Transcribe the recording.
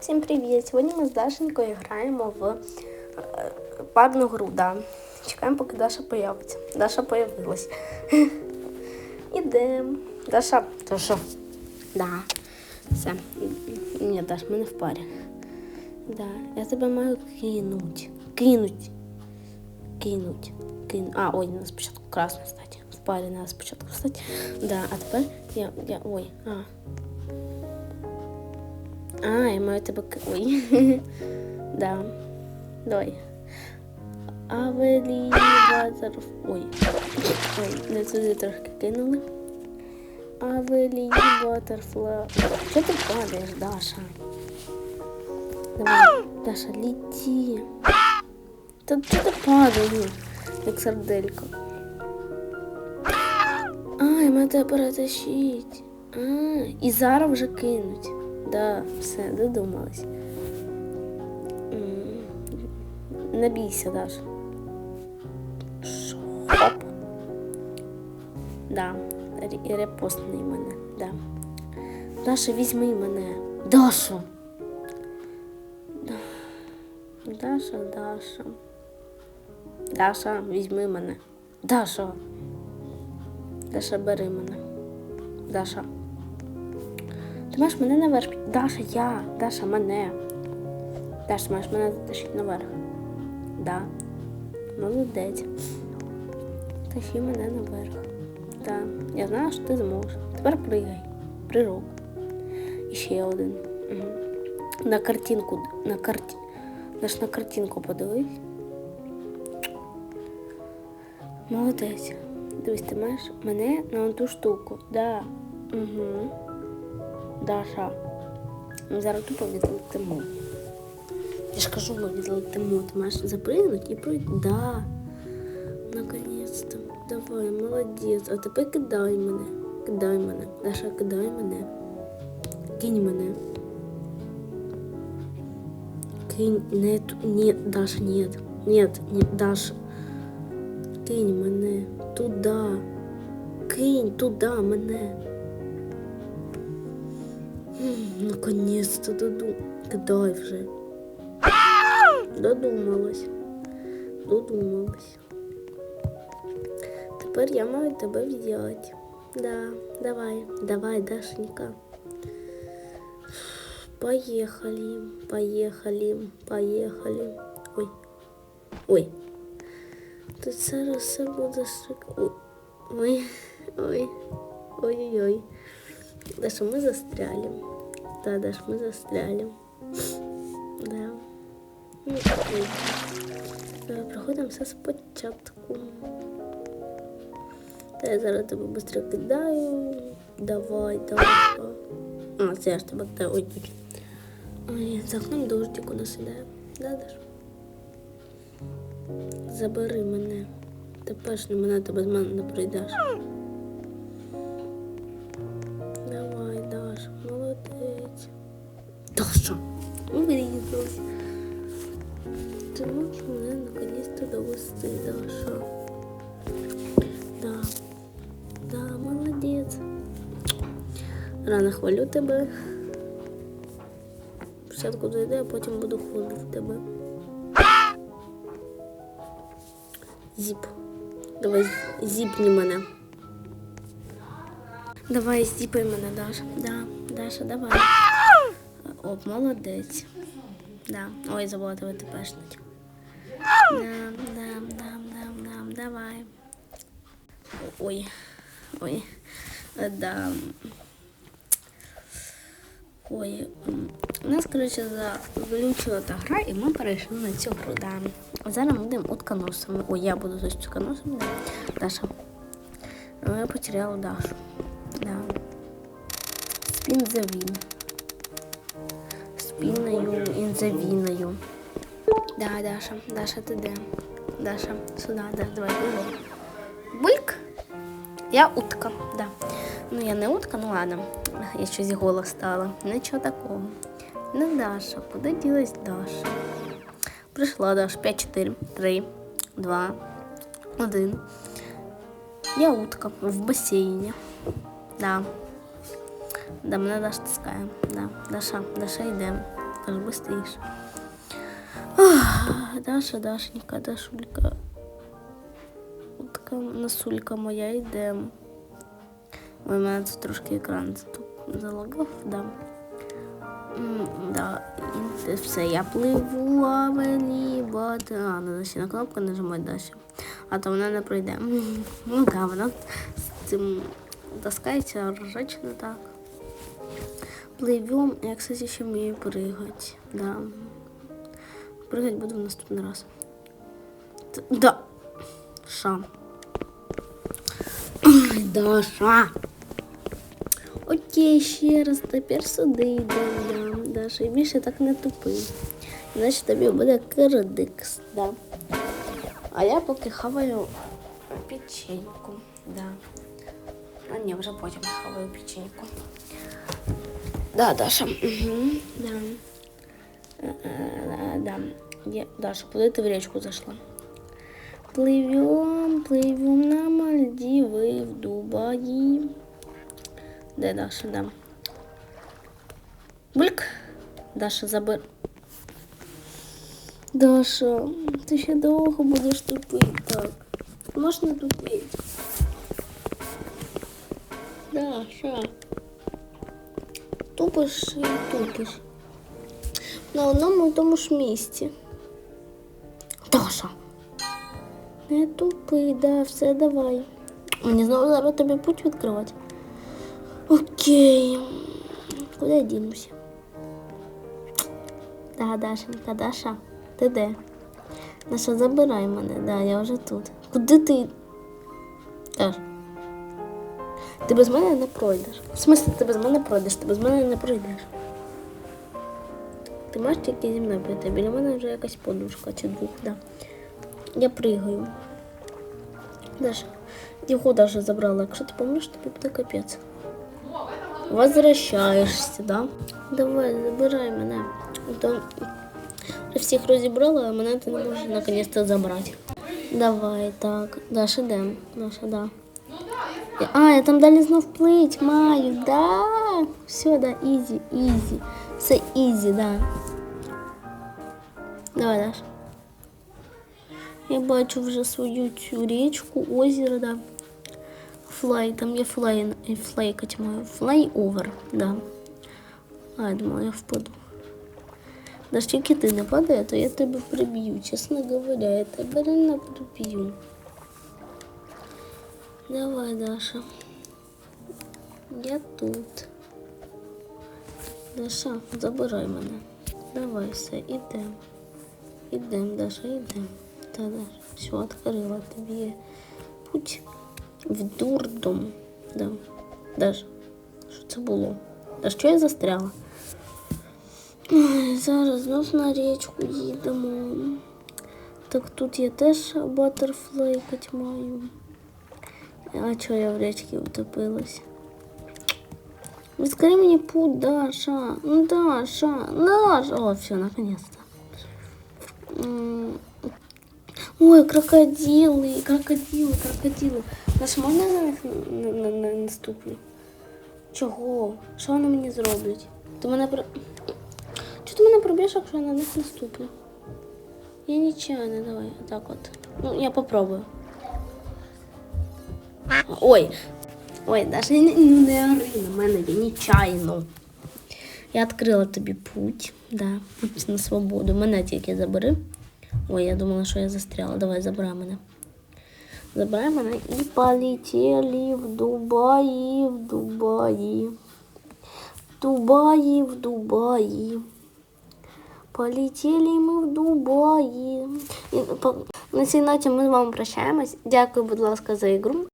Всім привіт! Сьогодні ми з Дашенькою граємо в е, парну гру. Да. Чекаємо, поки Даша появиться. Даша появилась. Ідемо. Даша, то що? Да. Все. Ні, Даш, ми не в парі. Да. Я тебе маю кинуть. Кинуть. Кинуть. Кину. А, ой, надо спочатку красно стати. В парі треба спочатку стати. Да, а тепер я. я ой, а. А, я маю тебе Ой. да. Давай. Авелі Вазаров. Ой. Ой, не туди трошки кинули. Авелі Батерфла. Що ти падаєш, Даша? Давай, Даша, лети. Та ти падаєш, як сарделька? А, я маю тебе перетащить. А, і зараз вже кинуть. Да, все, додумалась. М, Не бійся, Даша. Шо? Хоп. Да, репостний мене, да. Даша, візьми мене. Даша. Даша, Даша. Даша, візьми мене. Даша. Даша, бери мене. Даша. Ти мене наверх. Даша, я. Даша, мене. Даша, маєш мене затащити наверх. Да. Молодець. Тащи мене наверх. Да. Я знаю, що ти зможеш. Тепер пригай. Прыжок. І ще один. Угу. На картинку. На карті... Наш на картинку подивись. Молодець. Дивись, ти маєш мене на ту штуку. Да. Угу. Даша. Ми зараз тупо відлетимо. Я ж кажу, ми відлетимо. Ти маєш запригнути і пройти. Да. Наконец-то. Давай, молодець. А тепер кидай мене. Кидай мене. Даша, кидай мене. Кинь мене. Кинь. Не, ту- ні, Даша, нет. Нет, нет, Даша. Кинь мене. Туда. Кинь туда мене. Наконец-то доду. Кидай вже. Додумалась. Додумалась. Тепер я маю тебе взяти. Да, давай, давай, Дашенька. Поехали, поехали, поехали. Ой. Ой. Тут зараз все буде. Ой. Ой. Ой-ой-ой. Даша, мы застряли. Да, Даш, мы застряли. Да. Ну, проходимо все спочатку. Та я зараз тебе швидко кидаю. Давай, давай. А, це я ж тебе кидаю. Ой, ой. Ой, за окном дождик у нас іде. Да, Даш? Забери мене. Ти перш на мене, ти без мене не прийдеш. Ти можеш мене наконец-то довести, Даша. Да. Да, молодець. Рано хвалю тебе. Спочатку дойде, а потім буду хвалити тебе. Зіп. Давай зіпні мене. Давай зіпай мене, Даша. Да, Даша, давай. Оп, молодець. Да. Ой, забула тебе тепешнуть. Давай. Ой, ой, да. Ой, у нас, коротше, заглючила та гра, і ми перейшли на цю гру. Да. Зараз ми будемо утконосами. Ой, я буду з утконосами. Да. Даша. Ну, я потеряла Дашу. Да. Спінзавін. Спінною інзавіною. Да, Даша, Даша, ти де? Даша, сюди, да, давай, бульк. Бульк? Я утка, да. Ну, я не утка, ну ладно. Я щось гола стала. Нічого такого. Не Даша, куди ділась Даша? Прийшла Даша. 5, 4, 3, 2, 1. Я утка в басейні. Да. Да, мене Даша таскає. Да. Даша, Даша йде. Аж быстріше. Ах, Даша, Дашенька, Дашулька. Така насулька моя йде. У мене тут трошки екран залагав, да. Да, і все, я пливу, а мені бати. А, надо ще на кнопку нажимати далі. А то вона не пройде. Ну да, вона з цим таскається ржачно так. Пливем, я, кстати, ще вмію пригати. Да. Пригать буду в наступний раз. Т- Да. Ша. Ой, Даша. Окей, ще раз, тепер сюди йдемо, да, Даша. І більше так не тупи. Іначе тобі буде кредикс, да. А я поки хаваю печеньку, да. А ні, вже потім хаваю печеньку. Да, Даша. Угу, да. Е, е, да. Я, Даша, куди ти в річку зайшла? Пливем, пливем на Мальдіви в Дубаї. Де Даша, да. Бульк. Даша, забер. Даша, ти ще довго будеш тупити так. Можна тупити. Даша. Тупиш і тупиш. На одному і тому ж місці. Даша. Не тупи, да, все, давай. Мені знову зараз тобі путь відкривати. Окей. Куди я дінуся? Да, Дашенька, Даша, ти де? Даша, забирай мене, да, я вже тут. Куди ти? Даш. Ти без мене не пройдеш. В смысле, ти без мене пройдеш, ти без мене не пройдеш. Ти маєш тільки зі мною прийти. Біля мене вже якась подушка чи двох, да. Я пригаю. Даша, його даже забрала. Якщо ти помниш, тобі буде капець. Возвращаєшся, да? Давай, забирай мене. Я всіх розібрала, а мене ти не можеш наконец-то забрати. Давай, так. Даша, йдем. Даша, да. А, я там далі знов плить маю, да. Все, да, ізі, ізі. Все ізі, да. Давай, Даша. Я бачу вже свою цю річку, озеро, да. Флай, там є флай, е, флейкать маю. Флай овер, да. А, я думала, я впаду. Даже тільки ти не падає, то я тебе приб'ю. Чесно говоря, я тебе реально приб'ю. Давай, Даша. Я тут. Даша, забирай мене. Давай все, ідем. Ідем, Даша, ідем. Та, Даша, все, відкрила тобі путь в дурдом. Да. Даша, що це було? Та що я застряла? Зараз знов на річку їдемо. Так тут я теж батерфлейкать маю. А чого я в річці втопилась? Відкрий мені путь, Даша. Ну, Даша, Даша. О, все, наконец-то. Ой, крокодили, крокодили, крокодили. Даша, можна на них на, на, на, наступлю? Чого? Що вони мені зроблять? Ти мене про... Чого ти мене проб'єш, якщо я на них наступлю? Я нечаянно, давай, так от. Ну, я попробую. Ой. Ой, даже не, не ори на мене, я нечаянно. Я відкрила тобі путь, да, путь на свободу. Мене тільки забери. Ой, я думала, що я застряла. Давай, забирай мене. Забирай мене і полетіли в Дубаї, в Дубаї. В Дубаї, в Дубаї. Полетіли ми в Дубаї. На цій ноті ми з вами прощаємось. Дякую, будь ласка, за ігру.